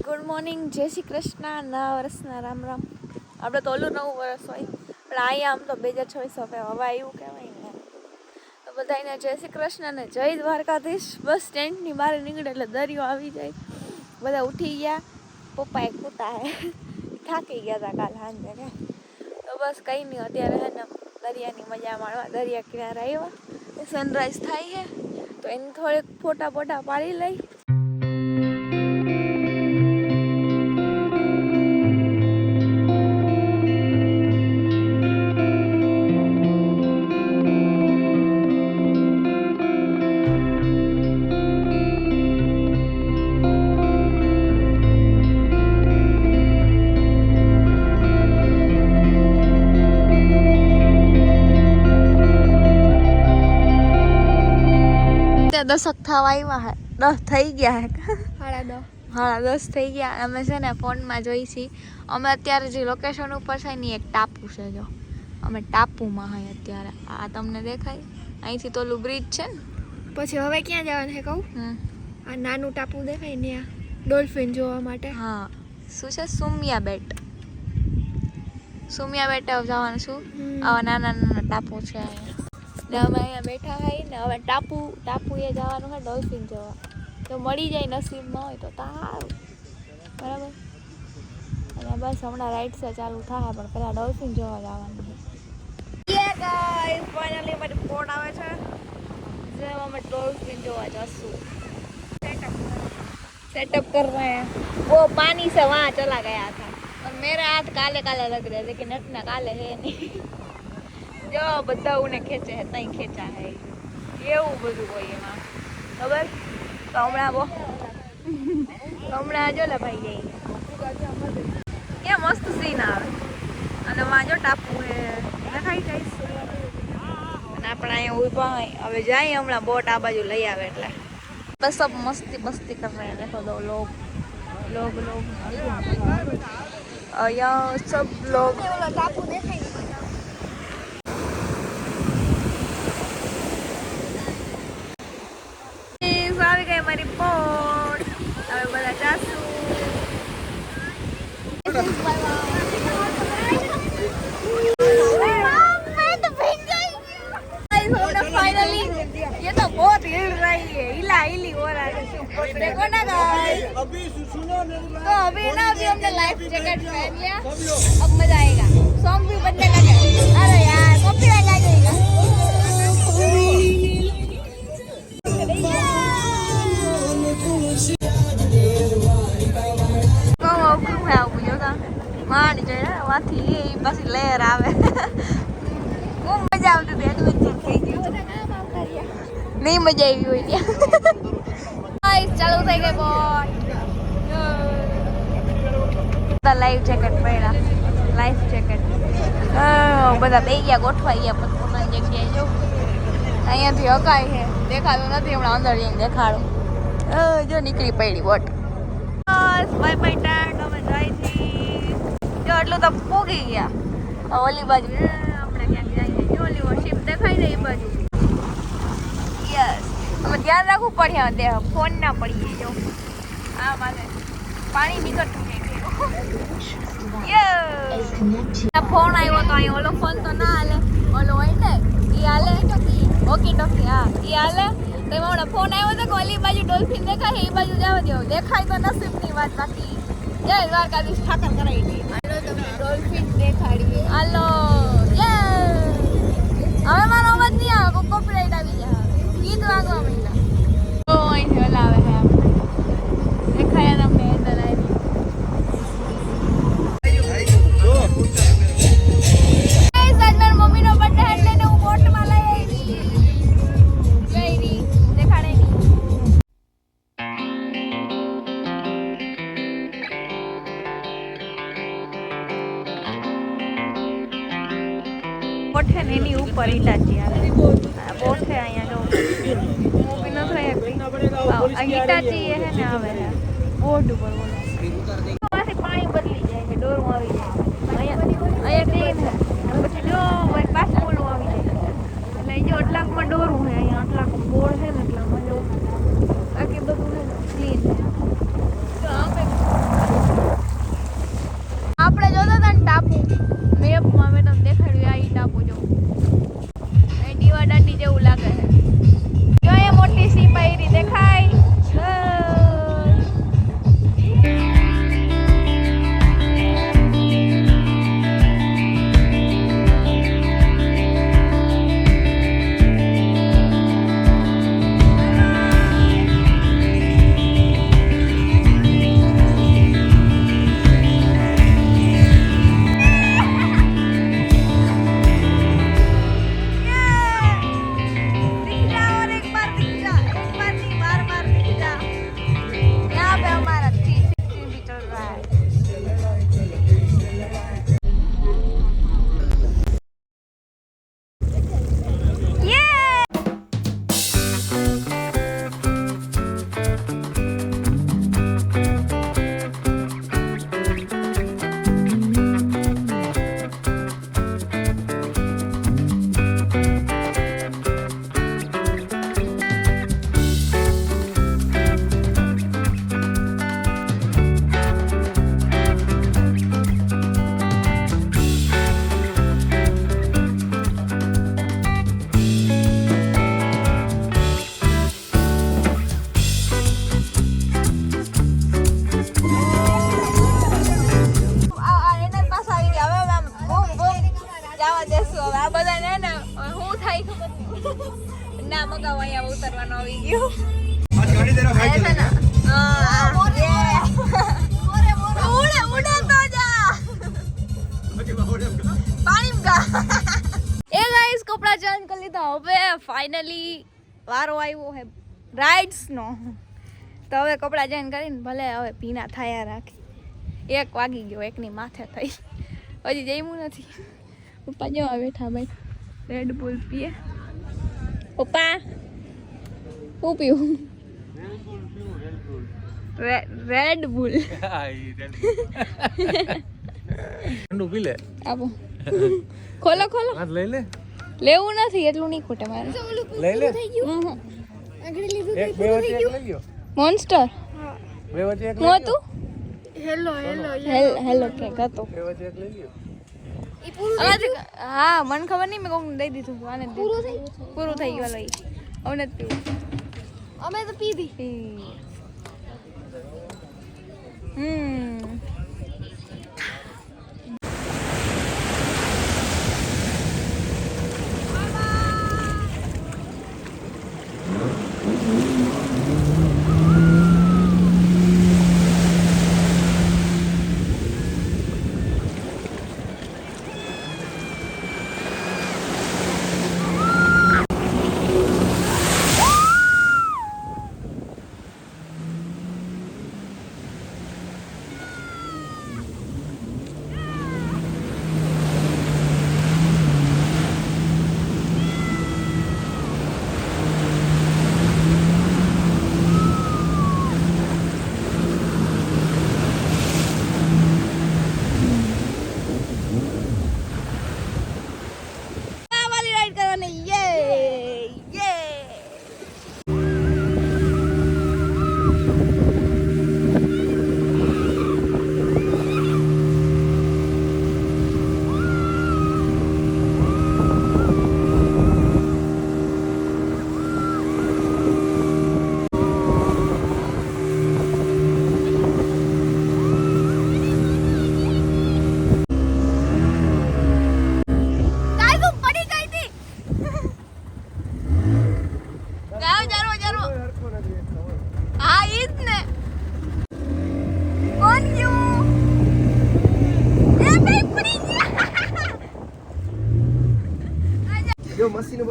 Good morning જય શ્રી કૃષ્ણ. નવા વર્ષના રામ રામ. આપણે તો ઓલું નવું વર્ષ હોય. પણ અહીંયા આમ તો બે હજાર છવ્વીસ હવે હવા આવ્યું કહેવાય ને. તો બધાને જય શ્રી કૃષ્ણ અને જય દ્વારકાધીશ. બસ સ્ટેન્ડની બહાર નીકળે એટલે દરિયો આવી જાય. બધા ઉઠી ગયા. પપ્પા એક પૂતા હે. થાકી ગયા હતા કાલ સાંજે કે. તો બસ કંઈ નહીં, અત્યારે હે ને દરિયાની મજા માણવા દરિયા કિનારે આવ્યા. સનરાઈઝ થાય છે તો એની થોડીક ફોટા ફોટા પાડી લઈ. ત્યાં દશક થવા આવ્યા હે. દસ થઈ ગયા હે. સાડા દસ. હા દસ થઈ ગયા. અમે છે ને ફોનમાં જોઈ છીએ અમે અત્યારે જે લોકેશન ઉપર છે ને એક ટાપુ છે જો. અમે ટાપુમાં હોય અત્યારે. આ તમને દેખાય. અહીંથી તો બ્રિજ છે ને. પછી હવે ક્યાં જવાનું છે કહું. આ નાનું ટાપુ દેખાય ને આ ડોલ્ફિન જોવા માટે. હા. શું છે? સુમિયા બેટ સુમિયા બેટ જવાનું છું. આવા નાના નાના ટાપુ છે અહીંયા. ને અમે અહીંયા બેઠા હોય ને હવે ટાપુ ટાપુ એ જવાનું હોય ડોલ્ફિન જોવા. તો મળી જાય નસીબમાં હોય તો સારું. બરાબર? અને બસ હમણાં રાઇડ્સ ચાલુ થાય, પણ પહેલાં ડોલ્ફિન જોવા જવાનું ફાઇનલી મારી ફોન આવે છે. જે અમે ડોલ્ફિન જોવા જશું. સેટઅપ કરવા ઓ, પાણી છે, વહાં, ચલા ગયા હતા. પણ મેરા હાથ કાલે કાલે લગ રહ્યા છે, કે નટના કાલે હે નહીં. જો બધા ઉને ખેંચે હે તઈ ખેંચા હે એવું બધું હોય એમાં ખબર તો હમણાં બો તો હમણાં જો લે ભાઈ જઈ ક્યાં મસ્ત સીન આવે અને વાં જો ટાપુ હે દેખાઈ જઈશ અને આપણે અહીંયા ઊભા હોય હવે જાય હમણાં બોટ આ બાજુ લઈ આવે એટલે बस सब मस्ती मस्ती कर रहे हैं देखो दो लोग लोग लोग और यहाँ सब लोग तो अभी ना अभी हमने लाइफ जैकेट पहन लिया अब मजा आएगा सॉन्ग भी बनने लगे अरे यार कॉपीराइट आ जाएगा કહું અવકરું હે આવું જોતા માંડ જોઈ વાથી એ પાછી લહેર આવે નહીં મજા આવી હોય ત્યાં. ચાલુ થઈ ગઈ બોટ લાઈફ જેકેટ પહેર્યા. લાઈફ જેકેટ બધા બે ગયા ગોઠવાઈ ગયા પોતપોતાની જગ્યાએ જો. અહીંયાથી હકાય છે. દેખાતું નથી હમણાં અંદર જઈને દેખાડું. જો નીકળી પડી બોટ. બસ બાય બાય ટાટ અમે જાય છીએ જો એટલું તો પોગી ગયા. ઓલી બાજુ. આપણે ક્યાંક જઈએ. જો ઓલી શિપ દેખાય ને એ બાજુ. ધ્યાન રાખવું પડે અત્યારે ફોન ના પડી જો. આ મારે પાણી નીકળતું નહીં ફોન આવ્યો તો અહીં ઓલો ફોન તો ના હાલે. ઓલો હોય ને એ હાલે ઓકી ટોકી, હા. એ હાલે. તો એમાં હમણાં ફોન આવ્યો તો કે ઓલી બાજુ ડોલ્ફિન દેખાય એ બાજુ જવા દેવો દેખાય તો નસીબની વાત બાકી. જય દ્વારકાધીશ ઠાકર કરાવી દે હાલો, તમને ડોલ્ફિન દેખાડી હાલો. યે! હવે મારો અવાજ નહીં આવે કોપીરાઈટ ગીત વાગવા માંડ્યા. તો અહીંથી ઓલા છે આપણે દેખાય તમને બોટ છે ને એની ઉપર હિટાચી આવે. આ બોટ છે અહીંયા. એ ને આવે બોટ ઉપર બોલો. પાણી બદલી જાય છે ડોરું આવી જાય. અહીંયા અહીંયા ક્લીન પછી જો વળી પાછું બોલું આવી જાય. એટલે અહીંયા અટલાકમાં ડોરું છે અહીંયા અટલાક બોર્ડ છે ફાઇનલી વારો આવ્યો હે રાઇડ્સનો તો હવે કપડાં ચેન્જ કરીને ભલે હવે ભીના થયા રાખી. એક વાગી ગયો એકની માથે થઈ. હજી જમ્યું નથી. પપ્પા જવા બેઠા ભાઈ. રેડ બુલ પીએ. પપ્પા શું પીવું? રેડ બુલ ઠંડુ પી લે. આપો. ખોલો ખોલો. લઈ લે. લેવું નથી એટલું નહીં ખૂટે મારે. લઈ લે. હમ. આગળ લીધું એક બે વચ્ચે એક લઈ લ્યો. મોન્સ્ટર બે વચ્ચે એક હું હતું? Hello hello hello hello. કે હતો. બે વચ્ચે એક લઈ લ્યો. હા મને ખબર નહીં મેં કોક દઈ દીધું આને પૂરું થઈ ગયું? પૂરું થઈ ગયું લઈ. હવે નથી પીવું. અમે તો પીધી. હમ.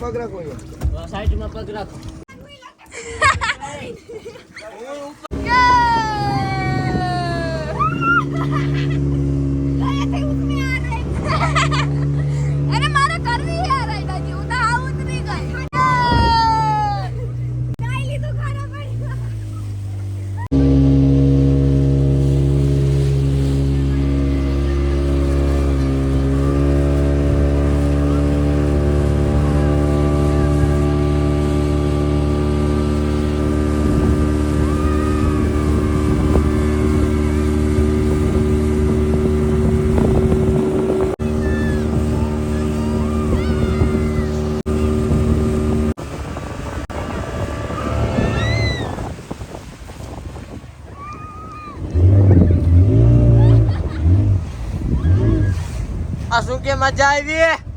જો મશીન સાઈડમાં પગ રાખો અહીંયા અરે મારે કરવી છે રાઈડ હજી હું તો આ ઉતરી ગઈ કાઈ લીધું ખાના પડી આ શું કે મજા આવી?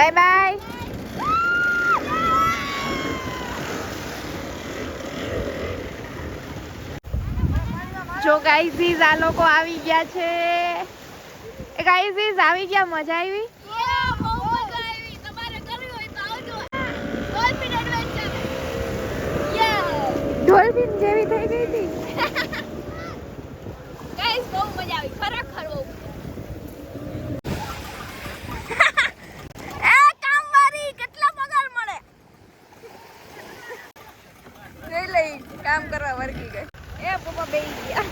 બાય બાય જો ગાઈઝીસ આ લોકો આવી ગયા છે. એ ગાઈઝીસ આવી ગયા? મજા આવી? ડોલ્ફિન જેવી થઈ ગઈ હતી. ગાઈઝ બહુ મજા આવી. ખરેખર બહુ એ કામવાળી કેટલા પગાર મળે જોઈ લઈ કામ કરવા વર્ગી ગઈ એ પપ્પા બેસી ગયા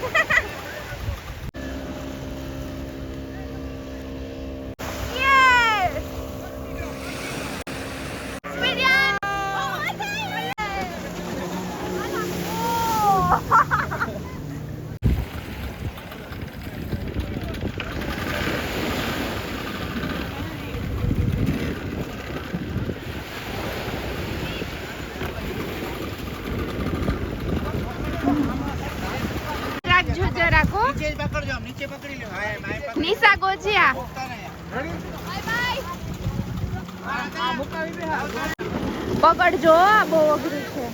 નિશા ગોજિયા. પકડજો બહુ અઘરું છે.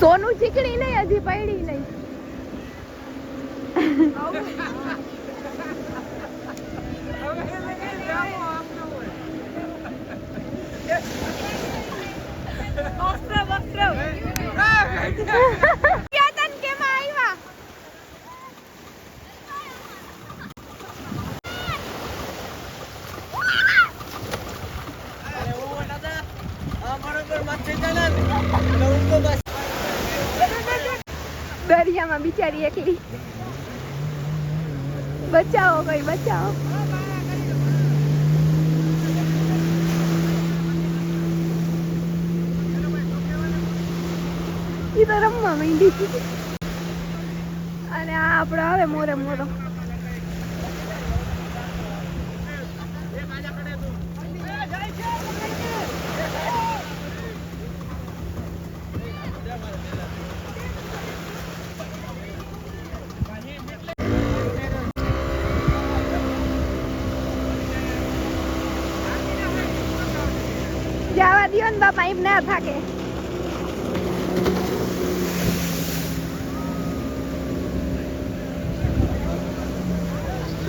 સોનું ચીકણી નહીં હજી પડી નહીં. તો રમવા માંડી અને આ આપણે આવે મોરે મોરો. જવા દિયો ને બાપા, એમ ના થાકે.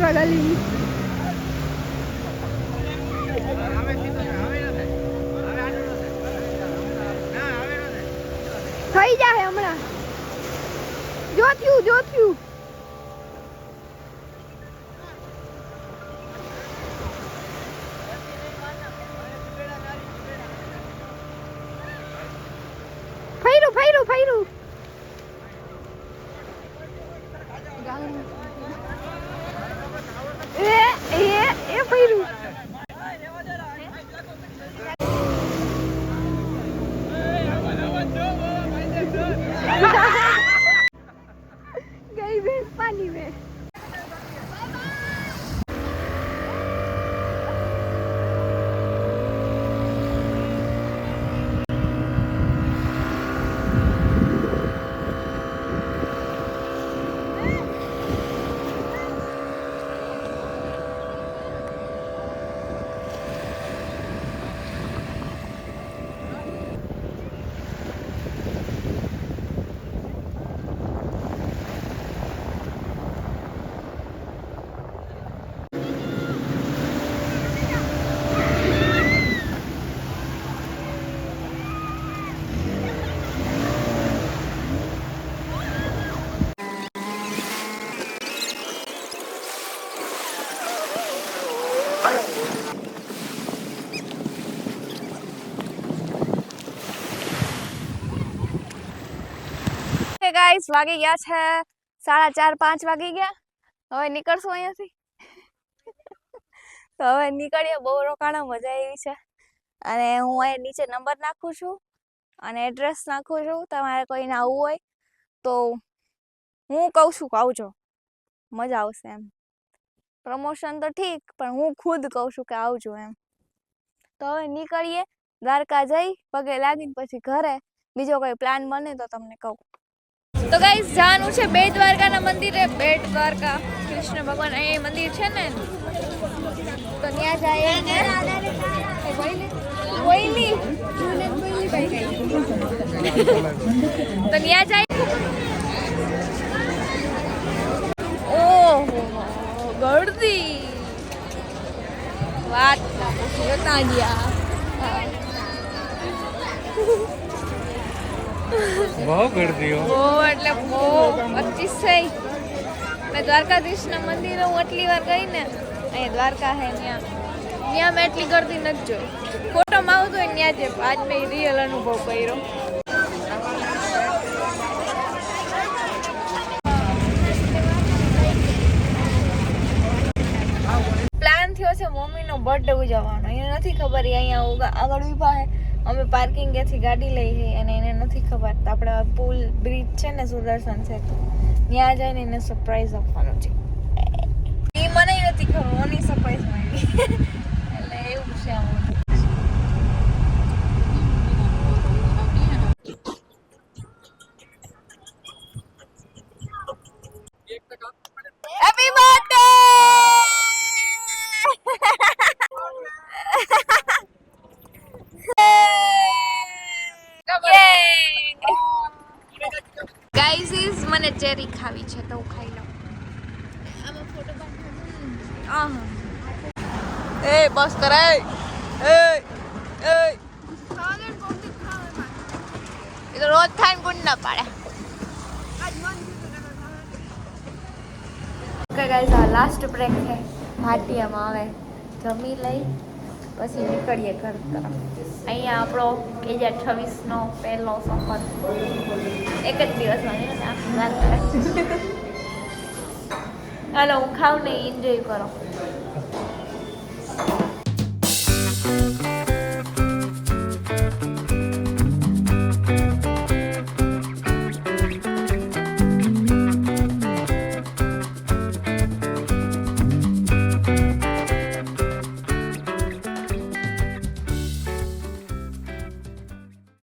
સ્ટ્રગલિંગ થઈ જાય હમણાં જોત્યું જોત્યું ફૈરું ફૈરું ફૈરું એ એ એ ફૈરું ગઈ ભેંસ પાણી में હે ગાઈસ, વાગી ગયા છે સાડા ચાર, પાંચ વાગી ગયા. હવે નીકળશું અહીંયાથી. તો હવે નીકળીએ, બહુ રોકાણો, મજા આવી છે. અને હું અહીં નીચે નંબર નાખું છું અને એડ્રેસ નાખું છું, તમારે કોઈને આવવું હોય તો હું કહું છું કે આવજો. મજા આવશે એમ. પ્રમોશન તો ઠીક, પણ હું ખુદ કહું છું કે આવજો એમ. તો હવે નીકળીએ, દ્વારકા જઈ, પગે લાગીને પછી ઘરે. બીજો કોઈ પ્લાન બને તો તમને કહું. તો ગાઈસ જવાનું છે બેટ દ્વારકાના મંદિરે બેટ દ્વારકા, કૃષ્ણ ભગવાન અહીં મંદિર છે ને? તો ત્યાં જાય ને? એ બોયલી બોયલી તો ત્યાં જાય? ઓહો, ગળદી. વાત ના પૂછો ત્યાં ગયા હા. બહુ ગરદી બહુ, એટલે બહુ થઈ મેં દ્વારકાધીશના મંદિરે હું આટલી વાર ગઈ ને, અહીંયા દ્વારકા હે, ત્યાં. ત્યાં મેં એટલી ગરદી નથી જોઈ. ફોટોમાં આવતું હોય ત્યાં જ આજ મેં રિયલ અનુભવ કર્યો. પ્લાન થયો છે મમ્મીનો બર્થડે ઉજવવાનો. એને નથી ખબર અહીંયા આગળ ઊભા છે અમે પાર્કિંગ એથી ગાડી લઈએ ગઈ અને એને નથી ખબર. તો આપણે પુલ બ્રિજ છે ને સુદર્શન સેતુ ત્યાં જઈને એને સરપ્રાઈઝ આપવાનું છે. એ મને નથી ખબર, મને સરપ્રાઈઝ મળી. જમી લઈ, પછી નીકળીએ ઘર અહીંયા આપણો બે હજાર છવ્વીસનો પહેલો સફર એક જ દિવસમાં હાલો, હું ખાઉં ને એન્જોય કરો.